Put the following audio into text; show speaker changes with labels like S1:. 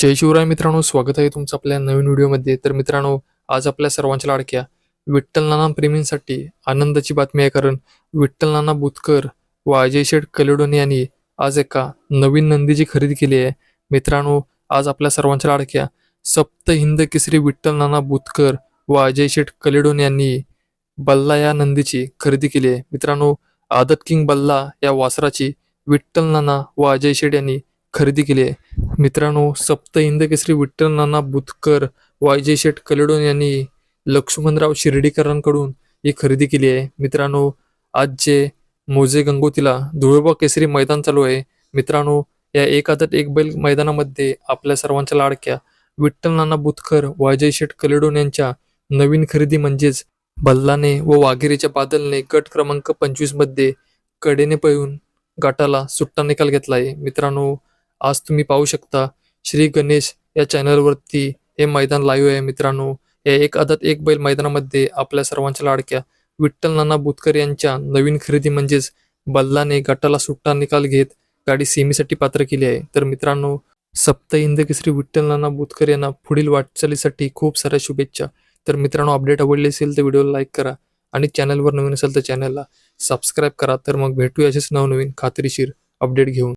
S1: जय शिवराय मित्रांनो स्वागत आहे तुमचं आपल्या नवीन व्हिडिओमध्ये. तर मित्रांनो आज आपल्या सर्वांच्या लाडक्या विठ्ठल नाना प्रेमींसाठी आनंदाची बातमी आहे कारण विठ्ठल नाना बुतकर व अजय शेठ कलेडोने यांनी आज एका नवीन नंदीची खरेदी केली आहे. मित्रांनो आज आपल्या सर्वांच्या लाडक्या सप्त हिंद केसरी विठ्ठल नाना बुतकर व अजय शेठ कलेडोन यांनी बल्ला या नंदीची खरेदी केली आहे. मित्रांनो आदत किंग बल्ला या वासराची विठ्ठल नाना व अजय शेठ यांनी खरेदी केली आहे. मित्रांनो सप्त हिंद केसरी विठ्ठल नाना बुतकर व शेठ कलेडोन यांनी लक्ष्मणराव शिर्डीकरांकडून ही खरेदी केली आहे. मित्रांनो आज जे मोजे गंगोतीला धुळबा केसरी मैदान चालू आहे. मित्रांनो या एक आदत एक बैल मैदानामध्ये आपल्या सर्वांच्या लाडक्या विठ्ठल नाना बुतकर वायजय शेठ कलेडोन यांच्या नवीन खरेदी म्हणजेच बल्लाने व वाघेरीच्या बादलने गट क्रमांक पंचवीसमध्ये कडेने पळून गटाला सुट्टा निकाल घेतला आहे. मित्रांनो आज तुम्ही पाहू शकता श्री गणेश या चॅनलवरती हे मैदान लाईव्ह आहे मित्रांनो. या एक आदत एक बैल मैदानामध्ये आपल्या सर्वांच्या लाडक्या विठ्ठल नाना बुतकर यांच्या नवीन खरेदी म्हणजेच बल्लाने गटाला सुट्टा निकाल घेत गाडी सेमीसाठी पात्र केली आहे. तर मित्रांनो सप्त हिंद केसरी विठ्ठल नाना बुतकर यांना पुढील वाटचालीसाठी खूप साऱ्या शुभेच्छा. तर मित्रांनो अपडेट आवडली असेल तर व्हिडिओला लाईक करा आणि चॅनलवर नवीन असेल तर चॅनलला सबस्क्राईब करा. तर मग भेटू असेच नवनवीन खात्रीशीर अपडेट घेऊन.